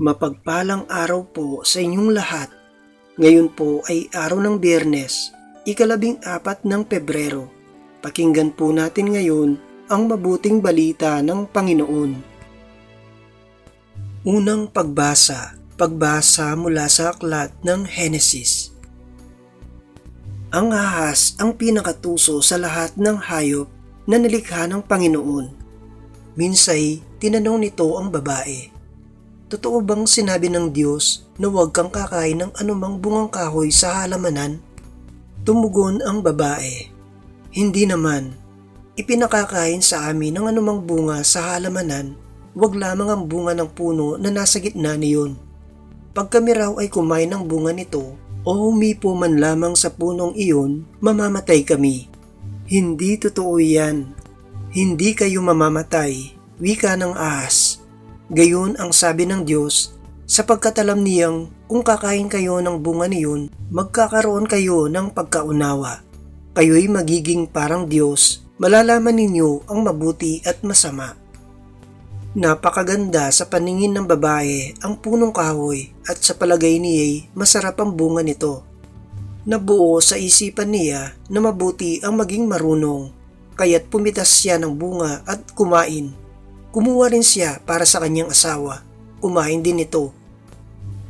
Mapagpalang araw po sa inyong lahat. Ngayon po ay araw ng biyernes, ikalabing apat ng Pebrero. Pakinggan po natin ngayon ang mabuting balita ng Panginoon. Unang pagbasa, pagbasa mula sa aklat ng Henesis. Ang ahas ang pinakatuso sa lahat ng hayop na nilikha ng Panginoon. Minsay, tinanong nito ang babae. Totoo bang sinabi ng Diyos na huwag kang kakain ng anumang bungang kahoy sa halamanan? Tumugon ang babae. Hindi naman. Ipinakakain sa amin ng anumang bunga sa halamanan, huwag lamang ang bunga ng puno na nasa gitna niyon. Pag kami raw ay kumain ng bunga nito, o humipo man lamang sa punong iyon, mamamatay kami. Hindi totoo yan. Hindi kayo mamamatay, wika ng ahas. Gayon ang sabi ng Diyos, sapagkat alam niyang kung kakain kayo ng bunga niyon, magkakaroon kayo ng pagkaunawa. Kayo'y magiging parang Diyos, malalaman ninyo ang mabuti at masama. Napakaganda sa paningin ng babae ang punong kahoy at sa palagay niya'y masarap ang bunga nito. Nabuo sa isipan niya na mabuti ang maging marunong, kaya't pumitas siya ng bunga at kumain. Kumuha rin siya para sa kanyang asawa. Kumain din ito.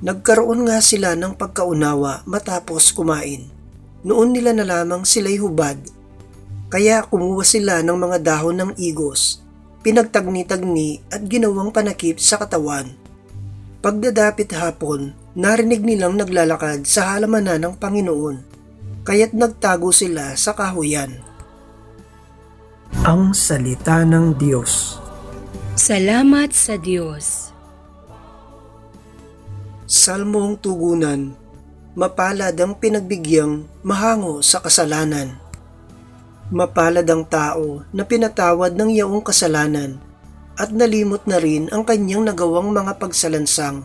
Nagkaroon nga sila ng pagkaunawa matapos kumain. Noon nila na lamang sila'y hubad. Kaya kumuha sila ng mga dahon ng igos, pinagtagni-tagni at ginawang panakip sa katawan. Pagdadapit hapon, narinig nilang naglalakad sa halamanan ng Panginoon, kaya't nagtago sila sa kahuyan. Ang Salita ng Diyos Salamat sa Diyos. Salmong Tugunan Mapalad ang pinagbigyan mahango sa kasalanan. Mapalad ang tao na pinatawad ng iyong kasalanan at nalimot na rin ang kanyang nagawang mga pagsalansang.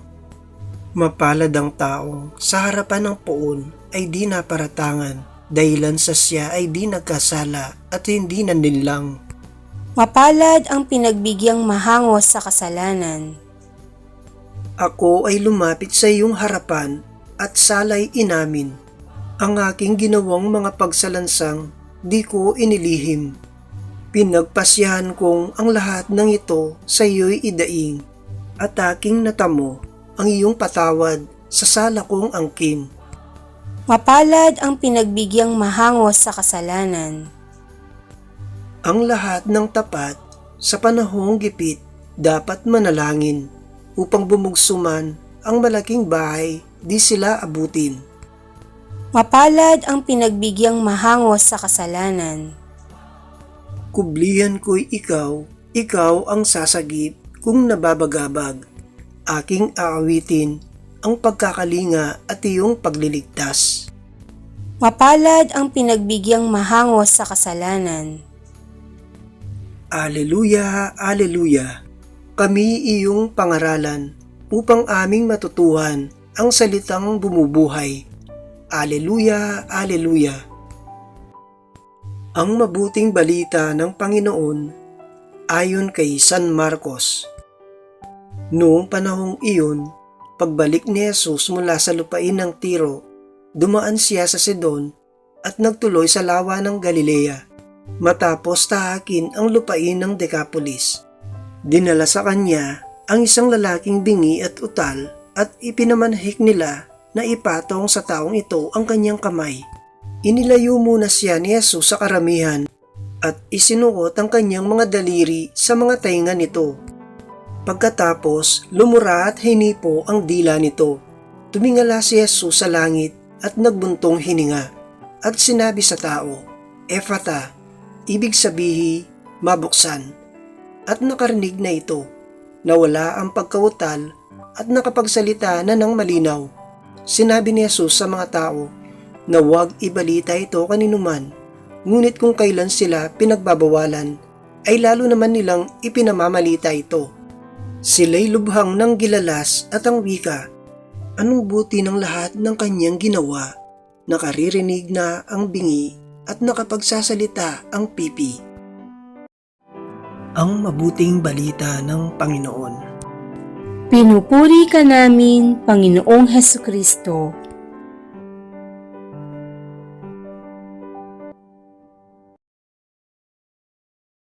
Mapalad ang tao sa harapan ng poon ay di naparatangan dahilan sa siya ay di nagkasala at hindi naninlang. Mapalad ang pinagbigyang mahangos sa kasalanan. Ako ay lumapit sa iyong harapan at salay inamin. Ang aking ginawang mga pagsalansang di ko inilihim. Pinagpasyahan kong ang lahat ng ito sa iyo'y idaing at aking natamo ang iyong patawad sa sala kong angkin. Mapalad ang pinagbigyang mahangos sa kasalanan. Ang lahat ng tapat sa panahong gipit dapat manalangin upang bumugsuman ang malaking bahay di sila abutin. Mapalad ang pinagbigyang mahangos sa kasalanan. Kublihan ko'y ikaw, ikaw ang sasagip kung nababagabag. Aking aawitin ang pagkakalinga at iyong pagliligtas. Mapalad ang pinagbigyan mahangos sa kasalanan. Aleluya, Aleluya. Kami iyong pangaralan upang aming matutuhan ang salitang bumubuhay. Aleluya, Aleluya. Ang mabuting balita ng Panginoon ayon kay San Marcos. Noong panahong iyon, pagbalik ni Jesus mula sa lupain ng Tiro, dumaan siya sa Sidon at nagtuloy sa lawa ng Galilea matapos tahakin ang lupain ng Decapolis. Dinala sa kanya ang isang lalaking bingi at utal at ipinamanhik nila na ipatong sa taong ito ang kanyang kamay. Inilayo muna siya ni Jesus sa karamihan at isinuot ang kanyang mga daliri sa mga tainga nito. Pagkatapos, lumura at hinipo ang dila nito. Tumingala si Jesus sa langit at nagbuntong hininga at sinabi sa tao, Efata, ibig sabihi, mabuksan. At nakarinig na ito, nawala ang pagkautal at nakapagsalita na ng malinaw. Sinabi ni Jesus sa mga tao na huwag ibalita ito kaninuman, ngunit kung kailan sila pinagbabawalan, ay lalo naman nilang ipinamamalita ito. Sila'y lubhang ng gilalas at ang wika, anong buti ng lahat ng kanyang ginawa, nakaririnig na ang bingi at nakapagsasalita ang pipi. Ang mabuting balita ng Panginoon. Pinupuri ka namin, Panginoong Heso Kristo.